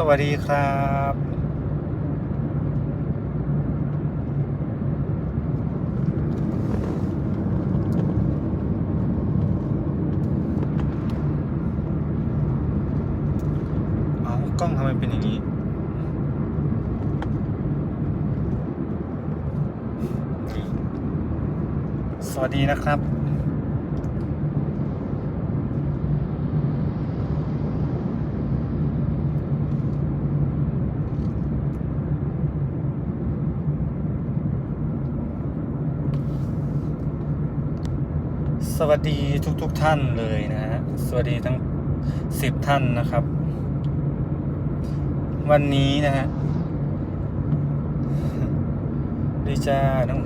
สวัสดีครับเอากล้องทำไมเป็นอย่างนี้สวัสดีนะครับ สวัสดีทุกๆทท่านเลยนะฮะ สวัสดีทั้งสิบท่านนะครับ วันนี้นะฮะดีจ้าน้อง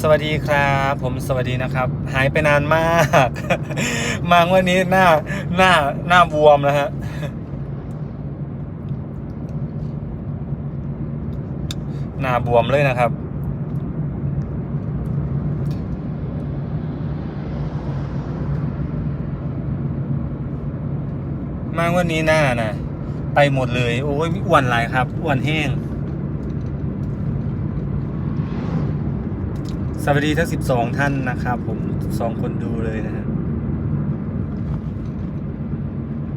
สวัสดีครับ ผมสวัสดีนะครับ หายไปนานมาก มาวันนี้หน้าหน้าหน้าบวมนะฮะหน้าบวมเลยนะครับ มาวันนี้หน้านะไปหมดเลย โอ้ยอ้วนหลายครับอ้วนแห้ง สวัสดีทั้งสิบสองท่านนะครับ ผมสองคนดูเลยนะฮะ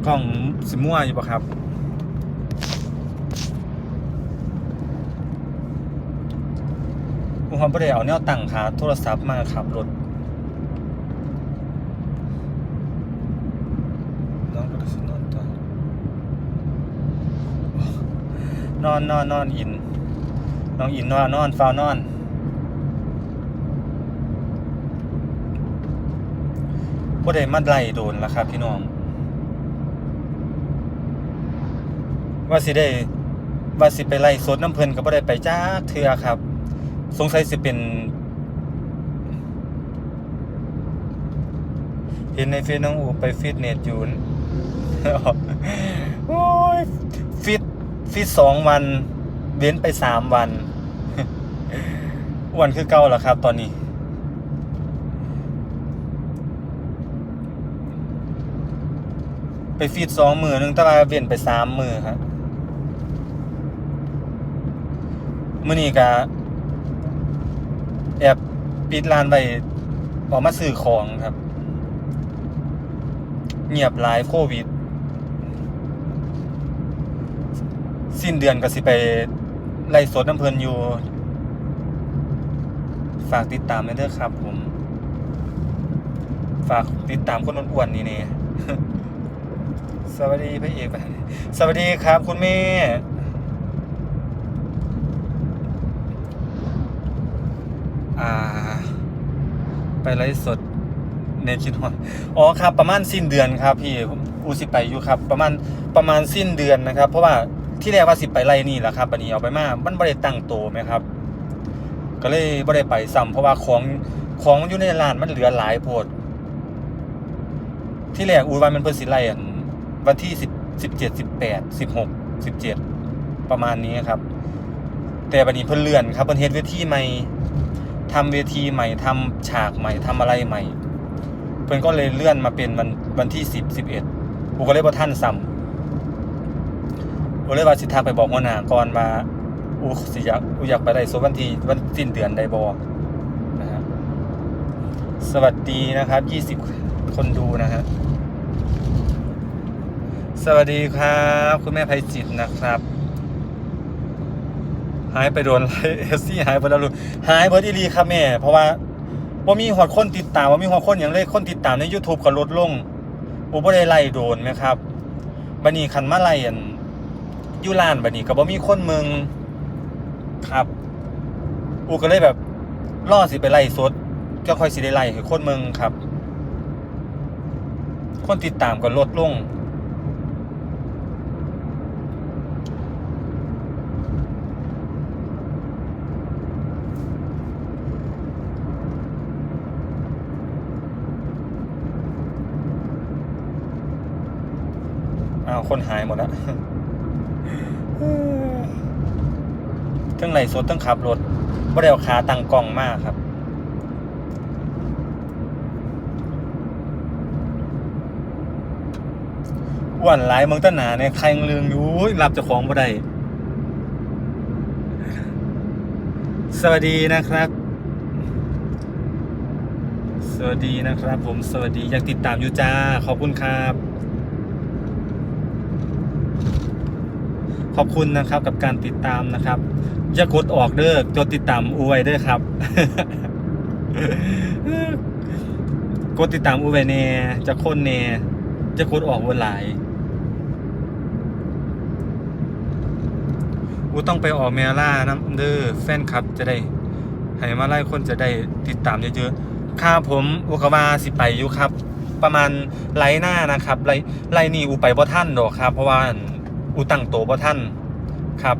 กล้องสิมั่วอยู่ปะครับผมความประเดี๋ยวเอาแนวตั้งขาโทรศัพท์มาขับรถ น้องก็ได้สินอนต่อ นอนนอนนอนอินน้องอินนอนนอนฟาวนอนบ่ได้มาไล่โดนแล้วครับพี่น้อง ว่าสิได้ว่าสิไปไล่สดน้ำเพลินก็บ่ได้ไปจ้าเทือครับ สงสัยสิเป็น เห็นในเฟซน้องอูไปฟิตเนสอยู่โอ้ย ฟิตสองวัน เว้นไปสามวันอ้วนคือเก่าแล้วครับ ตอนนี้ ไปฟิตสองมือหนึ่งแต่ว่าเว้นไปสามมือครับมื่อนี้ก็แอบปิดร้านไปออกมาซื้อของครับ เงียบหลายโควิด สิ้นเดือนก็สิไปไล่สดน้ำเพลินอยู่ ฝากติดตามเด้อครับผม ฝากติดตามคนอ้วนๆนี่เนี่ยสวัสดีพระเอกสวัสดีครับ คุณแม่ อ่า ไปไลฟ์สดเนคิดฮอนอ๋อครับ ประมาณสิ้นเดือนครับ พี่อูสิไปอยู่ครับ ประมาณประมาณสิ้นเดือนนะครับ เพราะว่า ที่แรกว่าสิไปไล่นี่แหละครับอันนี้เอาไปมามันไม่ได้ตั้งโตไหมครับ ก็เลยไม่ได้ไปซ้ำเพราะว่าของของมันอยู่ในร้านมันเหลือหลายโพดที่แรกอูวันมันเพิ่นสิไล่อันวันที่สิบสิบเจ็ดสิบแปดสิบหกสิบเจ็ดประมาณนี้ครับ แต่บันนี้เพิ่นเลื่อนครับเพิ่นเฮ็ดเวทีใหม่ทำเวทีใหม่ทำฉากใหม่ทำอะไรใหม่ เพิ่นก็เลยเลื่อนมาเป็นวันวันที่สิบสิบเอ็ดกูก็เลยว่าท่านซ้ำ กูเลยว่าสิทักไปบอกหัวหน้าก่อนว่าอูสิอยากอูอยากไปได้สวันทีวันสิ้นเดือนได้บ่นะฮะสวัสดีนะครับยี่สิบคนดูนะฮะสวัสดีครับ คุณแม่ไพจิตนะครับ หายไปโดนไลเอซี่หายไปแล้วลูกหายเบิร์ดอีหลีครับแม่ เพราะว่าว่ามีหอดคนติดตามว่ามีหอดคนอย่างเลยคนติดตามใน YouTube ก็ลดลงอุบได้ไล่โดนไหมครับบันนี้คันมาไล่อัน อยู่ร้านบัดนี้ก็บ่มีคนเมืองครับ อูก็เลยแบบล่อสิไปไล่สดก็ค่อยสิได้ไล่ให้คนเมืองครับ คนติดตามก็ลดลงอ้าวคนหายหมดแล้ว ทั้งไหลสดทั้งขับรถบ่ได้เอาขาตั้งกล้องมากครับ อ้วนหลายเมืองต้นหนาเนี่ยใครยังลืมอยู่รับเจ้าของบ่ได้สวัสดีนะครับ สวัสดีนะครับ ผมสวัสดีอยากติดตามอยู่จ้า ขอบคุณครับ ขอบคุณนะครับกับการติดตามนะครับอย่ากดออกเด้อกดติดตามอูไว้เด้อครับ กดติดตามอูไว้แน่จะคนแน่จะกดออกวันหลายอูต้องไปออกเมล่านะเด้อแฟนคลับจะได้ให้มาไล่คนจะได้ติดตามเยอะๆค่าผมอุกวาสิไปอยู่ครับ ประมาณไลน์หน้านะครับไลน์ไลน์นี่อูไปบ่ท่านดอกครับ เพราะว่า อูตั้งโตบ่ท่านครับ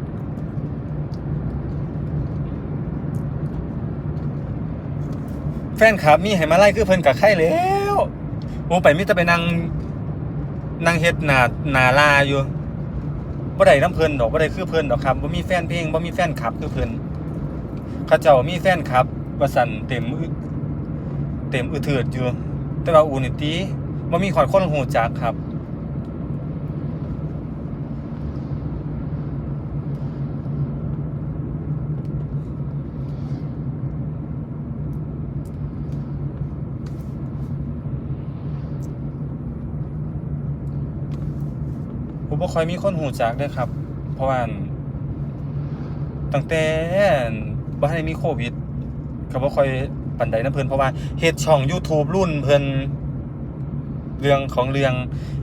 แฟนคลับมีให้มาไล่คือเพิ่นกับใครแล้วโอูไปมิจะไปนั่งนั่งเฮ็ดหน้าหนาลาอยู่บ่ได้น้ำเพิ่นดอกบ่ได้คือเพิ่นดอกครับบ่มีแฟนเพลงบ่มีแฟนคลับคือเพิ่นเขาเจ้ามีแฟนคลับว่าสั่นเต็มเต็มอึเถิดอยู่แต่ว่าอูนี่ติบ่มีขอดคนหูจักครับ บ่ค่อยมีคนหูจักเด้อครับ เพราะว่าตั้งแต่บ่ทันได้มีโควิดก็บ่ค่อยปานใดนะเพิ่นเพราะว่าเฮ็ดช่อง YouTube รุ่นเพิ่นเรื่องของเรื่อง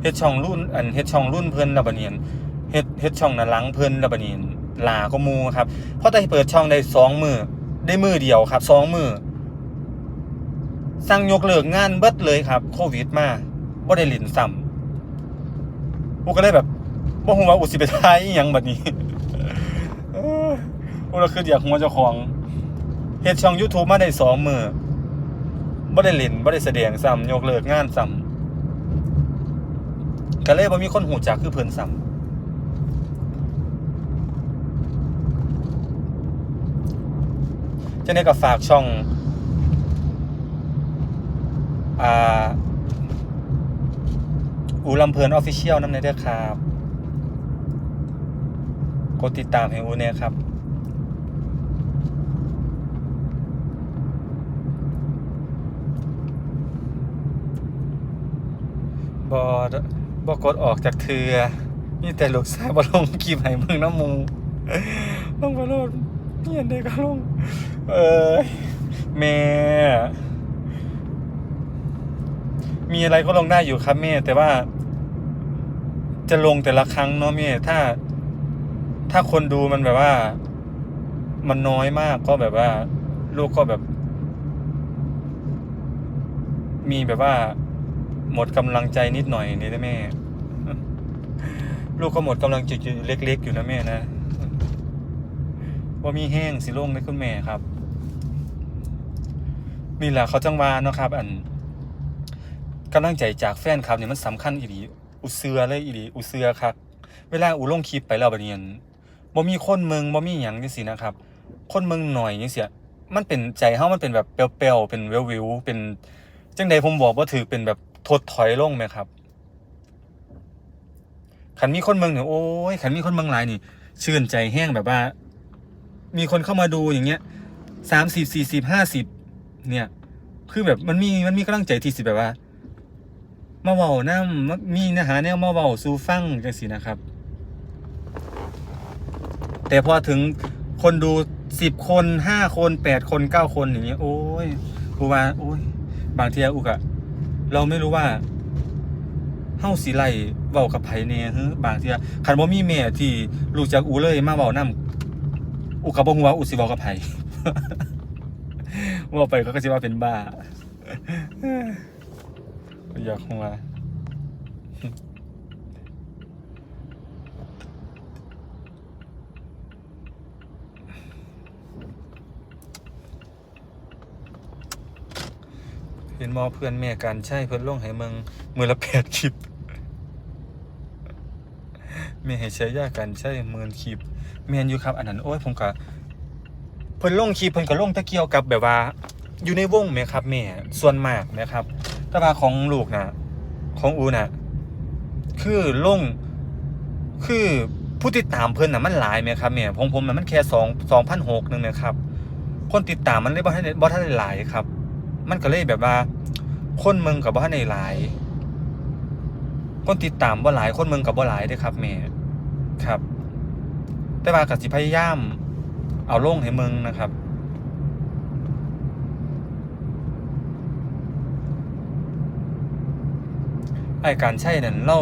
เฮ็ดช่องรุ่น อันเฮ็ดช่องรุ่นเพิ่นแล้วบัดนี้อั่นเฮ็ดเฮ็ดช่องหน้าหลังเพิ่นแล้วบัดนี้อั่นลาก็มูครับเพราะแต่เปิดช่องได้สองมือได้มือเดียวครับสองมือสั่งยกเลิกงานเบิดเลยครับ โควิดมาบ่ได้เล่นซ้ำกูก็เลยแบบ บ่ฮู้ว่าอุสิไปทายอีหยังบัดนี้เออกูก็คืออยากหัวเจ้าของเฮ็ดช่อง YouTube มาได้2มื้อบ่ได้เล่นบ่ได้แสดงซ้ำยกเลิกงานซ้ำก็เลยบ่มีคนหูจักคือเพิ่นซ้ำจังได๋ก็ฝากช่องอ่าอูลำเพลินออฟฟิเชียลน้ำในเด้อครับ กดติดตามให้อูเนี่ยครับ บอบอกดออกจากเทือนี่แต่ลูกชายบอลงกีบให้มืองน้ำมูลงบอลงเนียนเด็กก็ลง เอ้ยแม่มีอะไรก็ลงได้อยู่ครับแม่แต่ว่าจะลงแต่ละครั้งเนาะแม่ถ้า ถ้าคนดูมันแบบว่า มันน้อยมากก็แบบว่า ลูกก็แบบ มีแบบว่า หมดกำลังใจนิดหน่อยนี่นะแม่ ลูกก็หมดกำลังใจอยู่เล็ก ๆ อยู่นะแม่นะว่ามีแห้งสิลงได้คุณแม่ครับนี่แหละเขาจังวาเนาะครับ อันกำลังใจจากแฟนคลับเนี่ยมันสำคัญอีหลีอุเสือเลยอีหลีอุเสือครับเวลาอูลงคลิปไปแล้วบัดนี้อั่น บ่มีคนเมืองบ่มีหยังจังซี่นะครับ คนเมืองหน่อยจังซี่มันเป็นใจเฮามันเป็นแบบเปรี้ยวๆเป็นวิวๆเป็นจังใดผมบอกบ่าถือเป็นแบบถดถอยลงไหมครับคันมีคนเมืองเนี่ยโอ้ยคันมีคนเมืองหลายนี่ ชื่นใจแห้งแบบว่า มีคนเข้ามาดูอย่างเงี้ยสามสิบสี่สิบห้าสิบเนี่ย คือแบบมันมีมันมีกำลังใจที่สิแบบว่า มาเว้านำมีเนื้อหาแนวมาเว้าสู่ฟังจังซี่นะครับ แต่พอถึงคนดูสิบคนห้าคนแปดคนเก้าคนอย่างเงี้ยโอ้ยกูว่าโอ้ย บางทีอุกอะเราไม่รู้ว่าเฮาสิไล่เว้ากับไผแหน่ฮึบางเที่ยคันบ่มีแม่ที่รู้จักอูเลยมาเว้านำอูก็บ่ฮู้ว่าอูสิเว้ากับไผเว้าไปเขาก็สิว่าเป็นบ้าอยากหัว เห็นมอเพื่อนแม่กันใช่เพื่อนล่งให้เมืองมือละแปดคลิปแม่ให้ใช้ยากันใช่หมื่นคลิปแม่นอยู่ครับ อันนั้นโอ้ยผมก็เพิ่นลงคลิปเพิ่นก็ลงตะเกียวกับแบบว่า อยู่ในวงไหมครับแม่ส่วนมากนะครับ แต่ว่าของลูกนะของอูนะคือลงคือผู้ติดตามเพิ่นน่ะมันหลายไหมครับแม่ของผมมันแค่สองสองพันหกหนึ่งนะครับ คนติดตามมันเลยบ่ทันบ่ทันหลายครับ มันก็เลยแบบว่า คนเมืองกับบ่ทันหลาย คนติดตามบ่หลาย คนเมืองกับบ่หลายด้อครับแม่ครับ แต่ว่าก็สิพยายาม เอาลงให้เมืองนะครับไอการใช่นั่นเล่า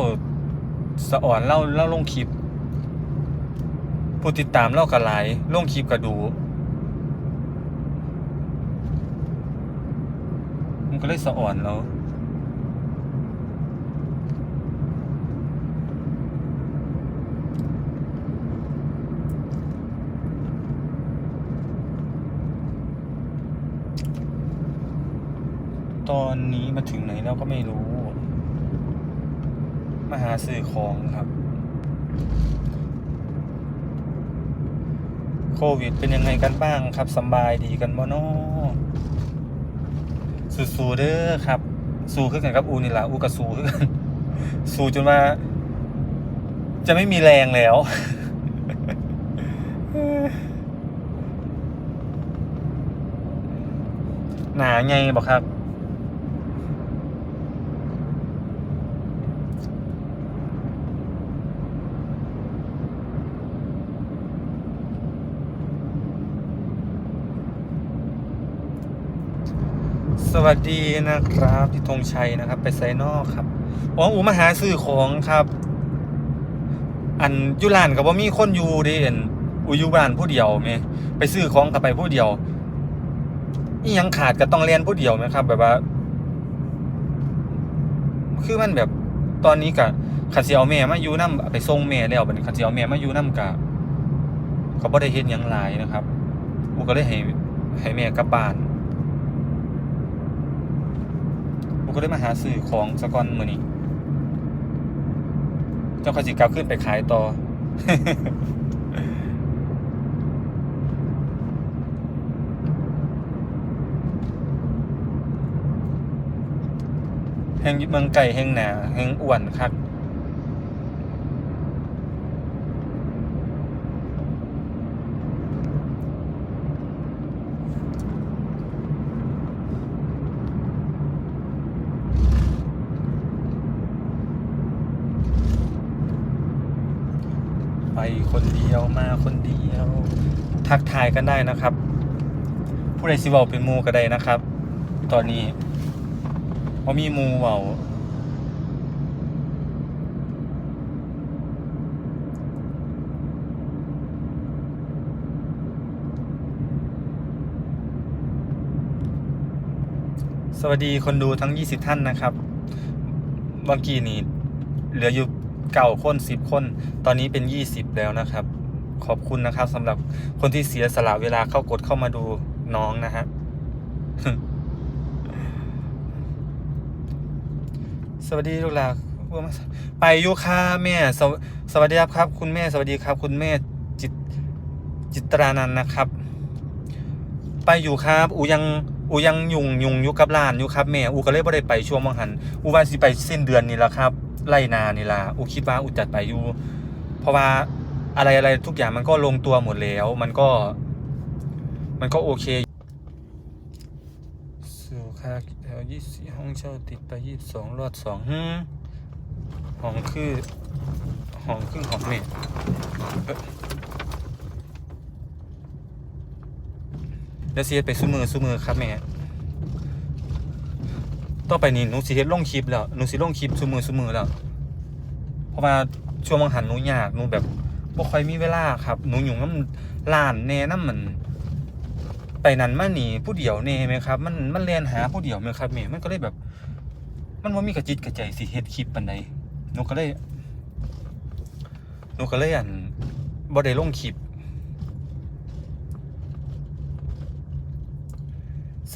สะอ่อนเล่าเล่าลงคลิป ผู้ติดตามเล่าก็หลายลงคลิปก็ดู มันก็เลยสะอ่อนแล้วตอนนี้มาถึงไหนแล้วก็ไม่รู้ มาหาซื้อของครับ โควิดเป็นยังไงกันบ้างครับสบายดีกันบ่เนาะ สู้ๆเด้อครับสู้ขึ้นกันครับอูนี่แหละอูกับสู้ขึ้นกันสู้จนว่า จะไม่มีแรงแล้วหนาไงบอกครับ ส วัสดีนะครับพี่ธงชัยนะครับ ไปไซนอกครับอ๋ออูมาหาซื้อของครับ อันยุลานกับว่ามีคนอยู่เด่นอูยู่บ้านผู้เดียวไหมไปซื้อของกับไปผู้เดียวอียังขาดก็ต้องเรียนผู้เดียวไหมครับ แบบว่า คือมันแบบตอนนี้กะขันสิเอาแม่มาอยู่น้ำไปส่งแม่แล้วบัดนี้ขันสิเอาแม่มาอยู่น้ำกะเขาบ่ได้เฮ็ดหยังหลายนะครับอูก็เลยให้ให้แม่กลับบ้าน ก็ได้มาหาสื่อของสกอนมือนี้เจ้าขจิกลับขึ้นไปขายต่อ แห่งเมืองไก่แห่งหนาแห่งอ้วนคัก ไปคนเดียวมาคนเดียว ทักทายกันได้นะครับ ผู้ใดสิเว้าเป็นมูก็ได้นะครับ ตอนนี้พอมีมูเว้าสวัสดีคนดูทั้ง 20 ท่านนะครับเมื่อกี้นี้เหลืออยู่ เก่าคน10คน ตอนนี้เป็น20แล้วนะครับ ขอบคุณนะครับสำหรับคนที่เสียสละเวลาเข้ากดเข้ามาดูน้องนะฮะสวัสดีลูกหลานไปอยุค่ะแม่สวสวัสดีครับ คุณแม่สวัสดีครับ คุณแม่จิตจิตรานันนะครับ ไปอยู่ครับ อูยังอูยังยุงยุงยู่กับหลานอยู่ครับแม่อูก็เลยบ่ได้ไปช่วงมังหันอูว่าสิไปสิ้นเดือนนี่แหละครับ ไล่นานี่ล่ะอูคิดว่าอูจัดไปอยู่ เพราะว่าอะไรอะไรทุกอย่างมันก็ลงตัวหมดแล้ว มันก็ มันก็โอเคสู่ค่าแถวยี่สี่ห้องเช่าติดไปยี่สองรอดสองฮึมห้องคือห้องครึ่งห้องนี่เอ้อเดี๋ยวเฮ็ดไปซุมือซุมือครับแม่ ต่อไปนี้หนูสิเฮ็ดลงคลิปแล้วหนูสิลงคลิปซุมือซุมือแล้ว เพราะว่าช่วงบางหันหนูยากหนูแบบบ่ค่อยมีเวลาครับหนูอยู่น้ำร้านแน่น้ำมันไปนั่นมานี่ผู้เดียวแน่ไหมครับ มันมันเรียนหาผู้เดียวไหมครับแม่มันก็เลยแบบ มันว่ามีกระจิตกระใจสิเฮ็ดคลิปปานใดหนูก็เลยหนูก็เลยอันบ่ได้ลงคลิป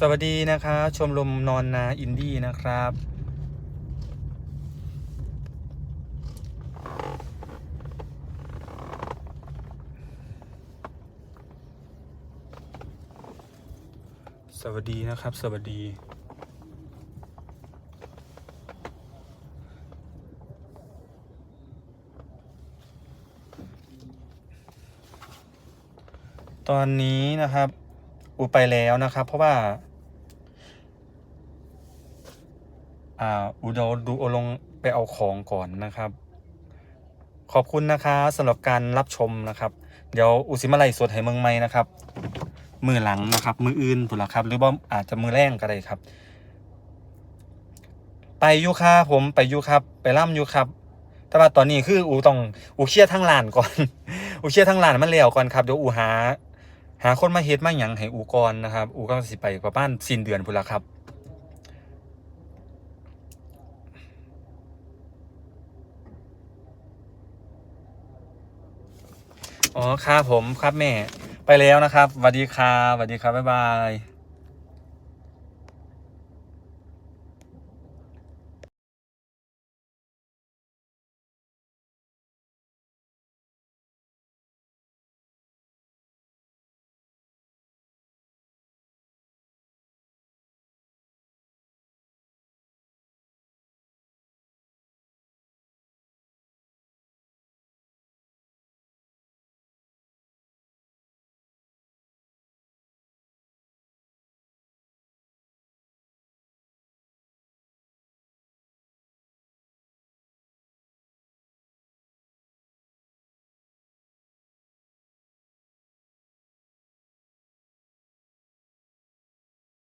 สวัสดีนะคะชมรมนอนนาอินดี้นะครับ สวัสดีนะครับ สวัสดี ตอนนี้นะครับ อูไปแล้วนะครับ เพราะว่า อ่าอูเดี๋ยวดูอลงไปเอาของก่อนนะครับ ขอบคุณนะคะสำหรับการรับชมนะครับ เดี๋ยวอุสิมาไลฟ์สดให้เมืองใหม่นะครับ มือหลังนะครับ มืออื่นถูกละครับ หรือว่าอาจจะมือแรงก็ได้ครับ ไปยูค่าผมไปยูครับ ไปล่ำยูครับ แต่ว่าตอนนี้คืออูต้องอูเคลียร์ทั้งลานก่อน อูเคลียร์ทั้งลานมันแล้ยวก่อนครับเดี๋ยวอูหาหาคนมาเฮ็ดมาหยังให้อูก่อนนะครับ อูก็สิไปประมาณสิ้นเดือนพุ่นละครับ อ๋อครับผมครับแม่ ไปแล้วนะครับสวัสดีครับสวัสดีครับบ๊ายบาย